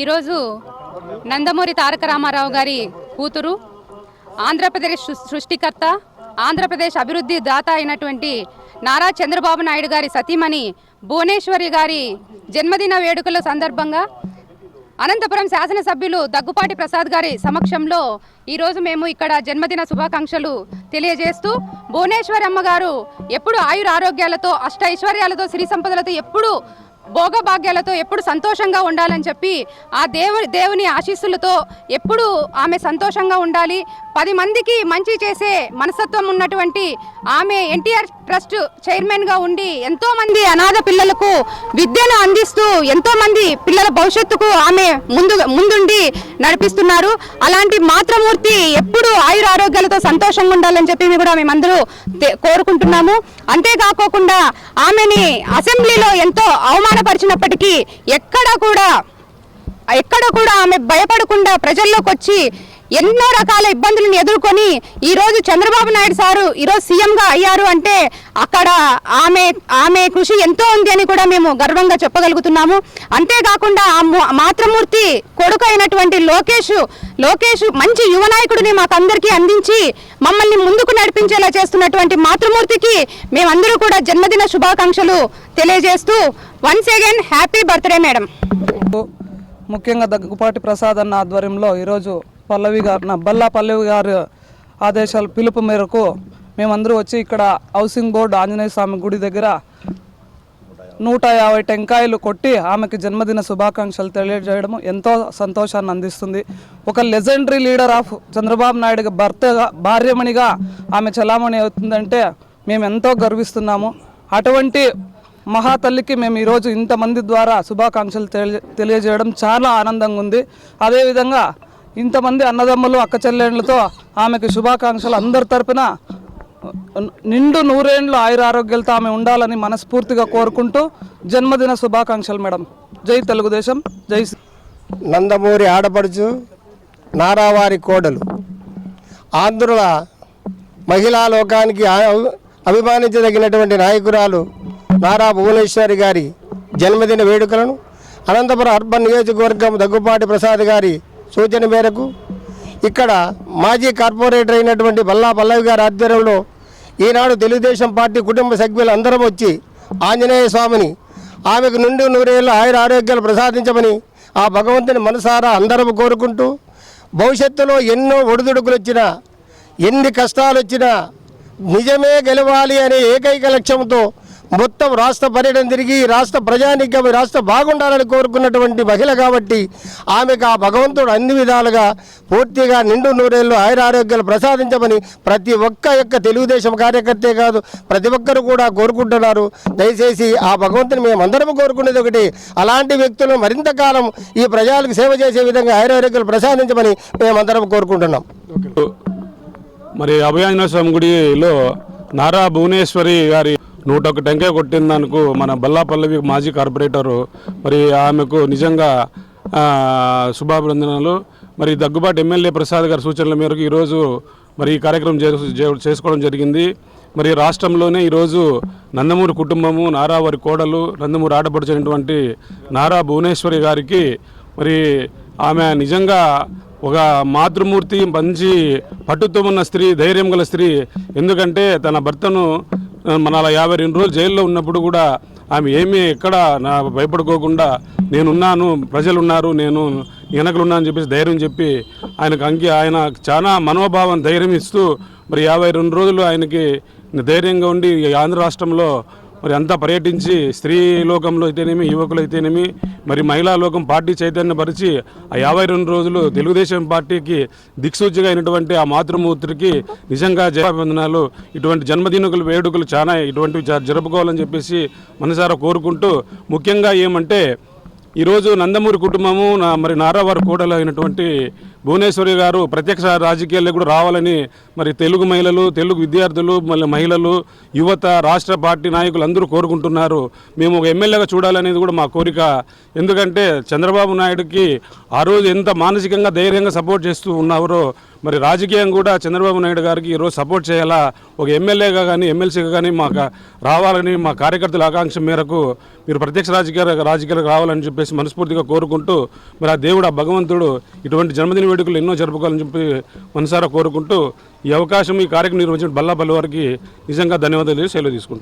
ఈరోజు నందమూరి తారక రామారావు గారి కూతురు ఆంధ్రప్రదేశ్ సృష్టికర్త ఆంధ్రప్రదేశ్ అభివృద్ధి దాత అయినటువంటి నారా చంద్రబాబు నాయుడు గారి సతీమణి భువనేశ్వరి గారి జన్మదిన వేడుకల సందర్భంగా అనంతపురం శాసనసభ్యులు దగ్గుపాటి ప్రసాద్ గారి సమక్షంలో ఈరోజు మేము ఇక్కడ జన్మదిన శుభాకాంక్షలు తెలియజేస్తూ భువనేశ్వరి అమ్మగారు ఎప్పుడు ఆయుర ఆరోగ్యాలతో అష్ట ఐశ్వర్యాలతో సిరి సంపదలతో ఎప్పుడూ భోగభాగ్యాలతో ఎప్పుడు సంతోషంగా ఉండాలని చెప్పి ఆ దేవు దేవుని ఆశీస్సులతో ఎప్పుడు ఆమె సంతోషంగా ఉండాలి. పది మందికి మంచి చేసే మనస్తత్వం ఉన్నటువంటి ఆమె ఎన్టీఆర్ ట్రస్ట్ చైర్మన్గా ఉండి ఎంతోమంది అనాథ పిల్లలకు విద్యను అందిస్తూ ఎంతోమంది పిల్లల భవిష్యత్తుకు ఆమె ముందు ముందుండి నడిపిస్తున్నారు. అలాంటి మాతృమూర్తి ఎప్పుడు ఆయుర ఆరోగ్యాలతో సంతోషంగా ఉండాలని చెప్పి మేము కూడా మేమందరూ కోరుకుంటున్నాము. అంతేకాకోకుండా ఆమెని అసెంబ్లీలో ఎంతో అవమానపరిచినప్పటికీ ఎక్కడ కూడా ఎక్కడ కూడా ఆమె భయపడకుండా ప్రజల్లోకి వచ్చి ఎన్నో రకాల ఇబ్బందులను ఎదుర్కొని ఈ రోజు చంద్రబాబు నాయుడు సారు ఈరోజు సీఎంగా అయ్యారు అంటే అక్కడ ఆమె ఆమె కృషి ఎంతో ఉంది అని కూడా మేము గర్వంగా చెప్పగలుగుతున్నాము. అంతేకాకుండా ఆ మాతృమూర్తి కొడుకు అయినటువంటి లోకేష్ లోకేష్ మంచి యువ నాయకుడిని మాకందరికీ అందించి మమ్మల్ని ముందుకు నడిపించేలా చేస్తున్నటువంటి మాతృమూర్తికి మేమందరూ కూడా జన్మదిన శుభాకాంక్షలు తెలియజేస్తూ once again happy birthday madam ముఖ్యంగా దగ్గుపాటి ప్రసాద్ అన్న ఆధ్వర్యంలో ఈరోజు పల్లవి గారు నా బల్లా పల్లవి గారు ఆదేశాల పిలుపు మేరకు మేమందరూ వచ్చి ఇక్కడ హౌసింగ్ బోర్డు ఆంజనేయ స్వామి గుడి దగ్గర నూట యాభై టెంకాయలు కొట్టి ఆమెకి జన్మదిన శుభాకాంక్షలు తెలియజేయడం ఎంతో సంతోషాన్ని అందిస్తుంది. ఒక legendary leader of Chandrababu Naidu భర్తగా భార్యమణిగా ఆమె చలామణి అవుతుందంటే మేము ఎంతో గర్విస్తున్నాము. అటువంటి మహాతల్లికి మేము ఈరోజు ఇంతమంది ద్వారా శుభాకాంక్షలు తెలియజేయడం చాలా ఆనందంగా ఉంది. అదేవిధంగా ఇంతమంది అన్నదమ్ములు అక్క ఆమెకి శుభాకాంక్షలు అందరి తరపున నిండు నూరేండ్లు ఆయుర ఆరోగ్యాలతో ఆమె ఉండాలని మనస్ఫూర్తిగా కోరుకుంటూ జన్మదిన శుభాకాంక్షలు మేడం. జై తెలుగుదేశం జై నందమూరి ఆడపడుచు నారావారి కోడలు. ఆంధ్రుల మహిళా లోకానికి అభిమానించదగినటువంటి నాయకురాలు నారా భువనేశ్వరి గారి జన్మదిన వేడుకలను అనంతపురం అర్బన్ నియోజకవర్గం దగ్గుపాటి ప్రసాద్ గారి సూచన మేరకు ఇక్కడ మాజీ కార్పొరేటర్ అయినటువంటి బల్లా పల్లవి గారి ఆధ్వర్యంలో ఈనాడు తెలుగుదేశం పార్టీ కుటుంబ సభ్యులు అందరం వచ్చి ఆంజనేయ స్వామిని ఆమెకు నుండి నూరేళ్ళు ఆయుర ఆరోగ్యాలు ప్రసాదించమని ఆ భగవంతుని మనసారా అందరం కోరుకుంటూ భవిష్యత్తులో ఎన్నో ఒడిదుడుకులు వచ్చినా ఎన్ని కష్టాలు వచ్చినా నిజమే గెలవాలి అనే ఏకైక లక్ష్యంతో మొత్తం రాష్ట్ర పర్యటన తిరిగి రాష్ట్ర ప్రజానికం రాష్ట్ర బాగుండాలని కోరుకున్నటువంటి మహిళ కాబట్టి ఆమెకు ఆ భగవంతుడు అన్ని విధాలుగా పూర్తిగా నిండు నూరేళ్ళు ఆయుర ఆరోగ్యాలు ప్రసాదించమని ప్రతి ఒక్క యొక్క తెలుగుదేశం కార్యకర్తే కాదు ప్రతి ఒక్కరు కూడా కోరుకుంటున్నారు. దయచేసి ఆ భగవంతుని మేమందరం కోరుకునేది ఒకటి. అలాంటి వ్యక్తులు మరింత కాలం ఈ ప్రజలకు సేవ చేసే విధంగా ఆయుర ఆరోగ్యాలు ప్రసాదించమని మేమందరం కోరుకుంటున్నాం. మరి అభయాంజనేయ స్వామి గుడిలో నారా భువనేశ్వరి గారి నూట ఒక టెంకాయ కొట్టినందుకు మన బల్లాపల్లవి మాజీ కార్పొరేటరు మరి ఆమెకు నిజంగా శుభాభినందనలు. మరి దగ్గుబాటు ఎమ్మెల్యే ప్రసాద్ గారి సూచనల మేరకు ఈరోజు మరి ఈ కార్యక్రమం చే- చేసుకోవడం జరిగింది. మరి రాష్ట్రంలోనే ఈరోజు నందమూరి కుటుంబము నారా వారి కోడలు నందమూరి ఆడపడుచినటువంటి నారా భువనేశ్వరి గారికి మరి ఆమె నిజంగా ఒక మాతృమూర్తి మంచి పట్టుతో ఉన్న స్త్రీ ధైర్యం గల స్త్రీ. ఎందుకంటే తన భర్తను మన అలా యాభై రెండు రోజులు జైల్లో ఉన్నప్పుడు కూడా ఆమె ఏమీ ఎక్కడ నా భయపడుకోకుండా నేనున్నాను ప్రజలు ఉన్నారు నేను వెనకలు ఉన్నాను అని చెప్పేసి ధైర్యం చెప్పి ఆయనకు అంకి ఆయన చాలా మనోభావం ధైర్యం ఇస్తూ మరి యాభై రెండు రోజులు ఆయనకి ధైర్యంగా ఉండి ఆంధ్ర రాష్ట్రంలో మరి అంతా పర్యటించి స్త్రీ లోకంలో అయితేనేమి యువకులు అయితేనేమి మరి మహిళా లోకం పార్టీ చైతన్యపరిచి ఆ యాభై రెండు రోజులు తెలుగుదేశం పార్టీకి దిక్సూచిగా అయినటువంటి ఆ మాతృమూర్తికి నిజంగా జయాభివందనాలు ఇటువంటి జన్మదినకులు వేడుకలు చాలా ఇటువంటివి జరుపుకోవాలని చెప్పేసి మనసారా కోరుకుంటూ ముఖ్యంగా ఏమంటే ఈరోజు నందమూరి కుటుంబము నా మరి నారావారి కోడలు అయినటువంటి భువనేశ్వరి గారు ప్రత్యక్ష రాజకీయాల్లో కూడా రావాలని మరి తెలుగు మహిళలు తెలుగు విద్యార్థులు మళ్ళీ మహిళలు యువత రాష్ట్ర పార్టీ నాయకులు అందరూ కోరుకుంటున్నారు. మేము ఒక ఎమ్మెల్యేగా చూడాలనేది కూడా మా కోరిక. ఎందుకంటే చంద్రబాబు నాయుడుకి ఆ రోజు ఎంత మానసికంగా ధైర్యంగా సపోర్ట్ చేస్తూ ఉన్నారో మరి రాజకీయం కూడా చంద్రబాబు నాయుడు గారికి ఈరోజు సపోర్ట్ చేయాలా? ఒక ఎమ్మెల్యేగా కానీ ఎమ్మెల్సీగా కానీ మాకు రావాలని మా కార్యకర్తల ఆకాంక్ష మేరకు మీరు ప్రత్యక్ష రాజకీయ రాజకీయాలకు రావాలని చెప్పేసి మనస్ఫూర్తిగా కోరుకుంటూ మరి ఆ దేవుడు ఆ భగవంతుడు ఇటువంటి జన్మదిన వేడుకలు ఎన్నో జరుపుకోవాలని చెప్పి మనసారా కోరుకుంటూ ఈ అవకాశం ఈ కార్యక్రమం నిర్వహించిన బల్లాపల్లి వారికి నిజంగా ధన్యవాదాలు సెలవు తీసుకుంటాం